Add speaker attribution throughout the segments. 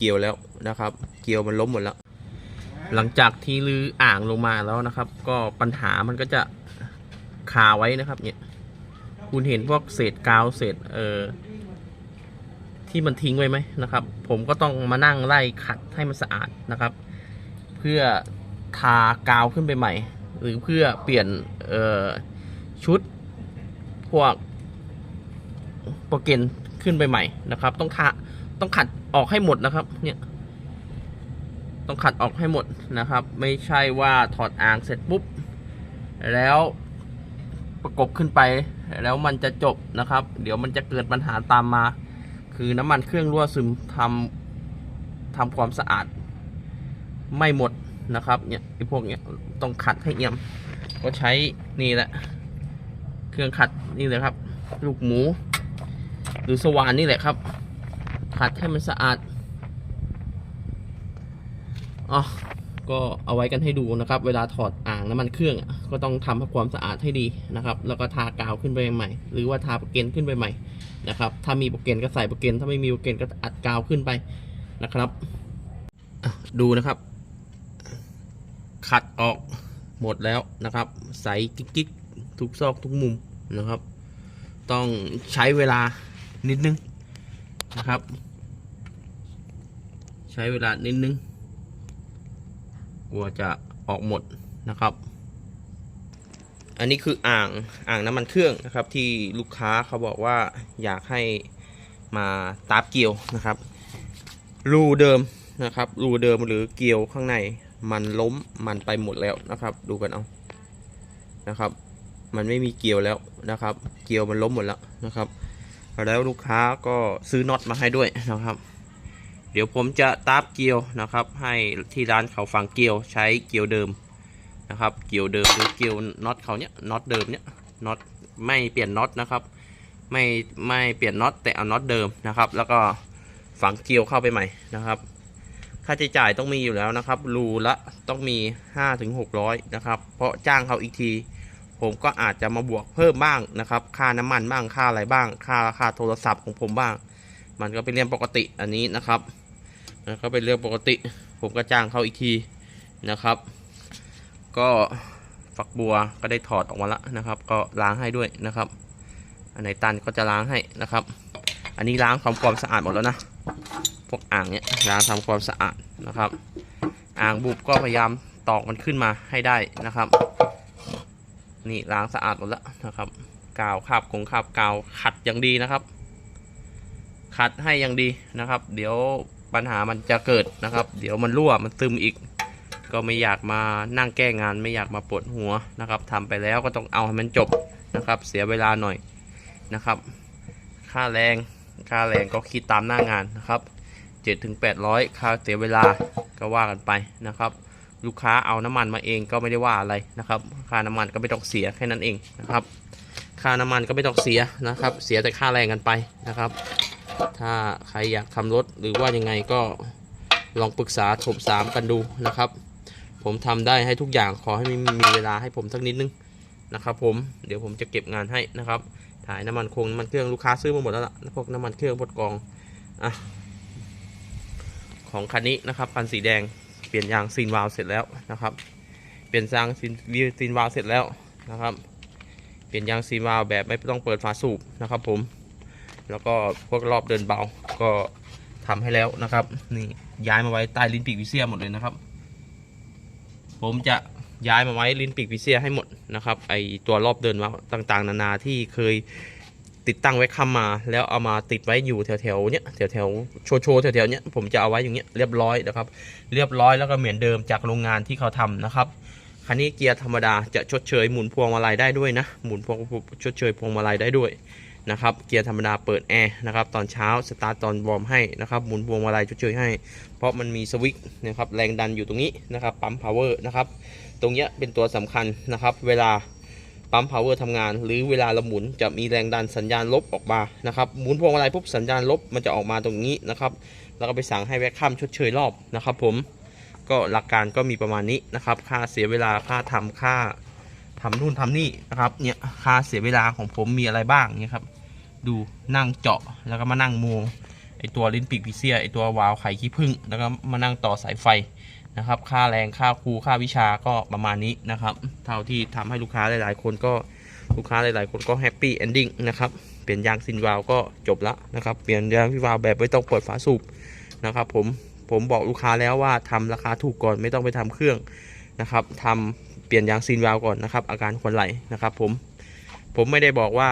Speaker 1: เกี่ยวแล้วนะครับ เกี่ยวมันล้มหมดแล้ว หลังจากที่ลืออ่างลงมาแล้วนะครับ ก็ปัญหามันก็จะคาไว้นะครับ เนี่ย คุณเห็นพวกเศษกาวเศษเอ่อที่มันทิ้งไว้ไหมนะครับ ผมก็ต้องมานั่งไล่ขัดให้มันสะอาดนะครับ เพื่อทากาวขึ้นไปใหม่ หรือเพื่อเปลี่ยนเอ่อชุดพวกโปรเกนขึ้นไปใหม่นะครับ ต้องทาต้องขัด ออกให้หมดนะครับ เนี่ย ต้องขัดออกให้หมดนะครับ ไม่ใช่ว่าถอดอ่างเสร็จปุ๊บ แล้วประกบขึ้นไปแล้วมันจะจบนะครับ เดี๋ยวมันจะเกิดปัญหาตามมา คือน้ำมันเครื่องรั่วซึมทำทำความสะอาด ไม่หมดนะครับเนี่ยไอพวกเนี้ยต้องขัดให้เอี่ยม ก็ใช้นี่แหละ เครื่องขัดนี่เลยครับ ลูกหมู หรือสว่านนี่แหละครับ ขัดให้มันสะอาดอ๋อก็เอาไว้กันให้ดูนะครับ เวลาถอดอ่างน้ำมันเครื่องก็ต้องทำความสะอาดให้ดีนะครับ แล้วก็ทากาวขึ้นไปใหม่ หรือว่าทาโปรเกนขึ้นไปใหม่นะครับ ถ้ามีโปรเกนก็ใส่โปรเกนถ้าไม่มีโปรเกนก็อัดกาวขึ้นไปนะครับดูนะครับ ขัดออกหมดแล้วนะครับ ใสกิ๊กๆทุกซอกทุกมุมนะครับ ต้องใช้เวลานิดนึงนะครับ ใช้เวลานิดนึง กลัวจะออกหมดนะครับ อันนี้คืออ่างอ่างน้ำมันเครื่องนะครับ ที่ลูกค้าเขาบอกว่าอยากให้มาตาบเกียวนะครับ รูเดิมนะครับ รูเดิมหรือเกียวข้างในมันล้มมันไปหมดแล้วนะครับ ดูกันเอานะครับ มันไม่มีเกลียวแล้วนะครับ เกลียวมันล้มหมดแล้วนะครับ แล้วลูกค้าก็ซื้อน็อตมาให้ด้วยนะครับ เดี๋ยวผมจะตาบเกียวนะครับ ให้ที่ร้านเขาฝังเกียวใช้เกียวเดิมนะครับ เกียวเดิมหรือเกียวน็อตเขาเนี้ยน็อตเดิมเนี้ยน็อตไม่เปลี่ยนน็อตนะครับไม่ไม่เปลี่ยนน็อตแต่เอาน็อตเดิมนะครับ แล้วก็ฝังเกียวเข้าไปใหม่นะครับ ค่าใช้จ่ายต้องมีอยู่แล้วนะครับรูละต้องมี 5-600นะครับ เพราะจ้างเขาอีกที ผมก็อาจจะมาบวกเพิ่มบ้างนะครับ ค่าน้ำมันบ้างค่าอะไรบ้าง ค่าค่าโทรศัพท์ของผมบ้าง มันก็เป็นเรื่องปกติอันนี้นะครับ มันก็เป็นเรื่องปกติ ผมก็จ้างเขาอีกทีนะครับ ก็ฝักบัวก็ได้ถอดออกมาแล้วนะครับ ก็ล้างให้ด้วยนะครับ อันไหนตันก็จะล้างให้นะครับ อันนี้ล้างความความสะอาดหมดแล้วนะ พวกอ่างเนี้ยล้างทำความสะอาดนะครับ อ่างบุบก็พยายามตอกมันขึ้นมาให้ได้นะครับ นี่ล้างสะอาดหมดแล้วนะครับกาวคราบกงคราบกาวขัดอย่างดีนะครับ ขัดให้อย่างดีนะครับ เดี๋ยว ปัญหามันจะเกิดนะครับ เดี๋ยวมันรั่วมันซึมอีก ก็ไม่อยากมานั่งแก้งานไม่อยากมาปวดหัวนะครับทำไปแล้วก็ต้องเอาให้มันจบนะครับ เสียเวลาหน่อยนะครับ ค่าแรงค่าแรงก็คิดตามหน้างานนะครับ7ถึง800ค่าเสียเวลาก็ว่ากันไปนะครับลูกค้าเอาน้ำมันมาเองก็ไม่ได้ว่าอะไรนะครับ ค่าน้ำมันก็ไม่ต้องเสียแค่นั้นเองนะครับ ค่าน้ำมันก็ไม่ต้องเสียนะครับ เสียแต่ค่าแรงกันไปนะครับ ถ้าใครอยากทำรถหรือว่ายังไงก็ลองปรึกษาถมสามกันดูนะครับ ผมทำได้ให้ทุกอย่างขอให้มีมีเวลาให้ผมสักนิดนึงนะครับ ผมเดี๋ยวผมจะเก็บงานให้นะครับถ่ายน้ำมันคงน้ำมันเครื่องลูกค้าซื้อมาหมดแล้วล่ะพวกน้ำมันเครื่องพวกกองอะของคันนี้นะครับคันสีแดงเปลี่ยนยางซีนวาลเสร็จแล้วนะครับ เปลี่ยนยางซีนซีนวาลเสร็จแล้วนะครับ เปลี่ยนยางซีนวาลแบบไม่ต้องเปิดฝาสูบนะครับผม แล้วก็พวกรอบเดินเบาก็ทำให้แล้วนะครับ นี่ย้ายมาไว้ใต้ลิ้นปีกวิเซียหมดเลยนะครับ ผมจะย้ายมาไว้ลิ้นปีกวิเซียให้หมดนะครับ ไอตัวรอบเดินเบาต่างๆ นานาที่เคยติดตั้งไว้ค้ำมา แล้วเอามาติดไว้อยู่แถวๆเนี้ยแถวๆโชว์โชว์แถวๆเนี้ยผมจะเอาไว้อย่างเงี้ยเรียบร้อยนะครับ เรียบร้อยแล้วก็เหมือนเดิมจากโรงงานที่เขาทำนะครับคันนี้เกียร์ธรรมดาจะชดเชยหมุนพวงมาลัยได้ด้วยนะ หมุนพวงชดเชยพวงมาลัยได้ด้วย นะครับ เกียร์ธรรมดาเปิดแอร์นะครับ ตอนเช้าสตาร์ตตอนวอร์มให้นะครับหมุนพวงมาลัยชดเชยให้ เพราะมันมีสวิตช์นะครับแรงดันอยู่ตรงนี้นะครับปั๊มพาวเวอร์นะครับ ตรงเนี้ยเป็นตัวสำคัญนะครับ เวลาปั๊มพาวเวอร์ทำงาน หรือเวลาเราหมุนจะมีแรงดันสัญญาณลบออกมานะครับหมุนพวงมาลัยปุ๊บสัญญาณลบมันจะออกมาตรงนี้นะครับแล้วก็ไปสั่งให้แวคคัมชดเชยรอบนะครับ ผมก็หลักการก็มีประมาณนี้นะครับ ค่าเสียเวลาค่าทำค่า ทำนู่นทำนี่นะครับเนี่ยค่าเสียเวลาของผมมีอะไรบ้างเนี่ยครับ ดูนั่งเจาะแล้วก็มานั่งโมไอตัวลิ้นปีกผีเสียไอตัววาล์วไข่ขี้ผึ้งแล้วก็มานั่งต่อสายไฟนะครับ ค่าแรงค่าครูค่าวิชาก็ประมาณนี้นะครับ เท่าที่ทำให้ลูกค้าหลาย ๆ คนก็ลูกค้าหลาย ๆ คนก็แฮปปี้เอนดิ้งนะครับเปลี่ยนยางซินวาล์วก็จบละนะครับเปลี่ยนยางซินวาล์วแบบไม่ต้องเปิดฝาสูบนะครับผมผมบอกลูกค้าแล้วว่าทำราคาถูกก่อนไม่ต้องไปทำเครื่องนะครับทำ เปลี่ยนยางซินวาลก่อนนะครับ อาการควนไหลนะครับ ผมผมไม่ได้บอกว่า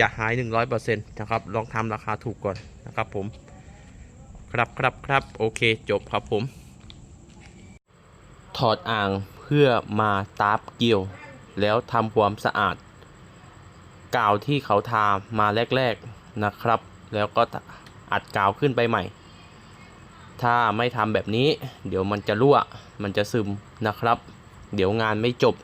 Speaker 1: จะหาย 100%นะครับ ลองทำราคาถูกก่อนนะครับ ผม ครับครับครับโอเคจบครับผม ถอดอ่างเพื่อมาตาบเกี่ยว แล้วทำความสะอาด กาวที่เขาทามาแรก ๆนะครับ แล้วก็อัดกาวขึ้นไปใหม่ ถ้าไม่ทำแบบนี้ เดี๋ยวมันจะรั่ว มันจะซึมนะครับ เดี๋ยวงานไม่จบ